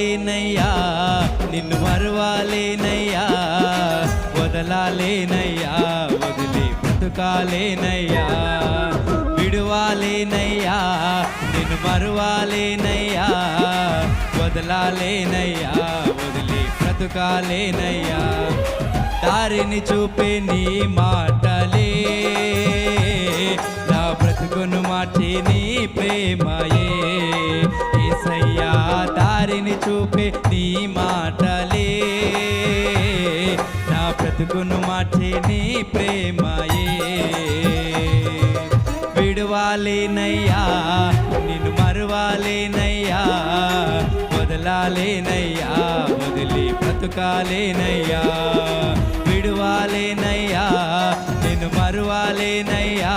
వదలాలేనయ్యా నిన్ను మరవాలేనయ్యా వదలాలేనయ్యా వదిలి బ్రతుకాలేనయ్యా విడువాలేనయ్యా నిన్ను మరువాలేనయ్యా వదలాలేనయ్యా వదిలి బ్రతుకాలేనయ్యా. దారిని చూపే నీ మాటలే నా బ్రతుకును మార్చి నీ ప్రేమయే ఏసయ్యా దారిని చూపే నీ మాటలే. నా బ్రతుకును మార్చే నీ ప్రేమయే. విడవాలేనయ్యా నిన్ను మరువాలేనయ్యా వదలాలేనయ్యా వదిలి బ్రతుకాలేనయ్యా. విడువాలేనయ్యా నిన్ను మరువాలేనయ్యా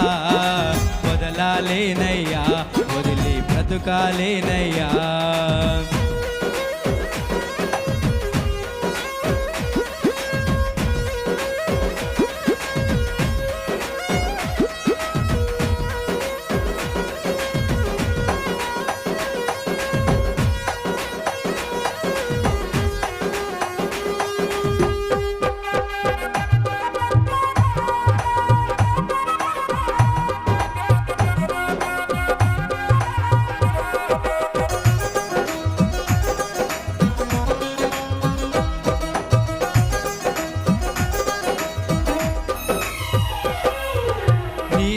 వదలాలేనయ్యా వదిలి బ్రతుకాలేనయ్యా.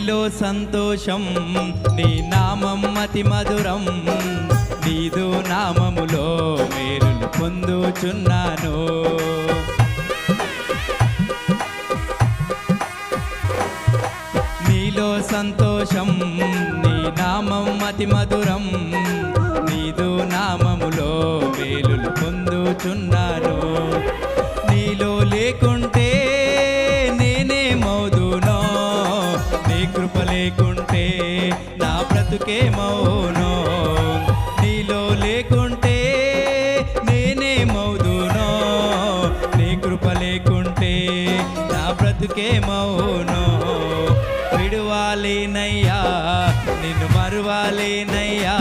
నీలో సంతోషం నీ నామం అతి మధురం. నీదు నామములో మేలులు పొందుచున్నాను. నీలో సంతోషం నీ నామం అతి మధురం. బ్రతుకే మౌనో. నీలో లేకుంటే నేనే మౌదునో. నీ కృప లేకుంటే నా బ్రతుకే మౌనో. విడువాలేనయ్యా నిన్ను మరువాలేనయ్యా.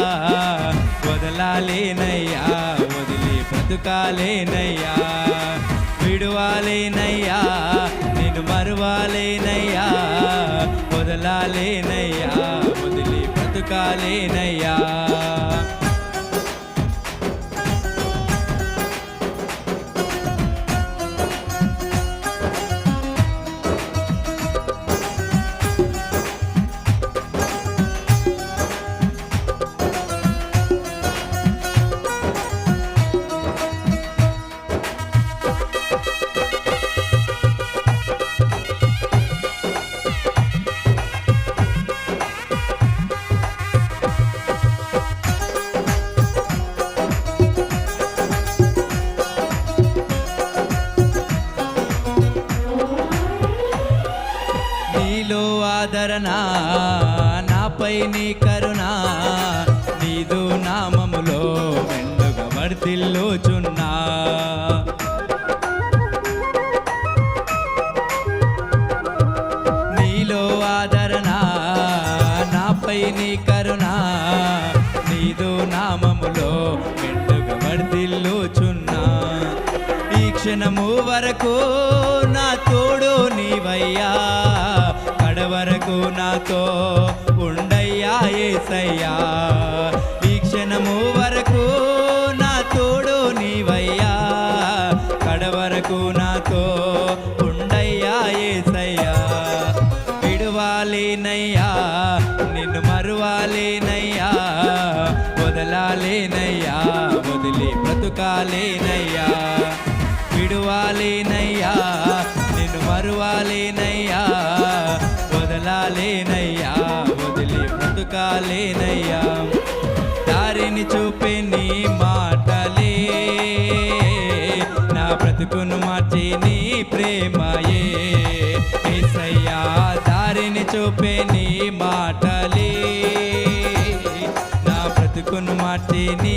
వదలాలేనయ్యా వదిలి బ్రతుకాలేనయ్యా. విడువాలేనయ్యా నిన్ను మరువాలేనయ్యా. వదలాలేనయ్యా. వదిలి బ్రతుకాలేనయ్యా ఆదరణ నాపై నీ కరుణ నీదు నామములో మెండుగా వర్తిల్లుచున్నా నీలో ఆదరణ నాపై నీ కరుణ నీదు నామములో మెండుగా వర్తిల్లుచున్నా ఈ క్షణము వరకు నా తోడు నీవయ్యా. వరకు నాతో ఉండయ్యా ఏసయ్యా. ఈ క్షణము వరకు నా తోడు నీవయ్యా. కడవరకు నాతో ఉండయ్యా ఏసయ్యా. విడవాలేనయ్యా నిన్ను మరువాలేనయ్యా. వదలాలేనయ్యా వదిలి బ్రతుకాలేనయ్యా. రాలేనయ్యా దారిని చూపే నీ మాటలే. నా బ్రతుకును మార్చి నీ ప్రేమయే. ఏసయ్యా దారిని చూపే నీ మాటలే. నా బ్రతుకును మార్చి నీ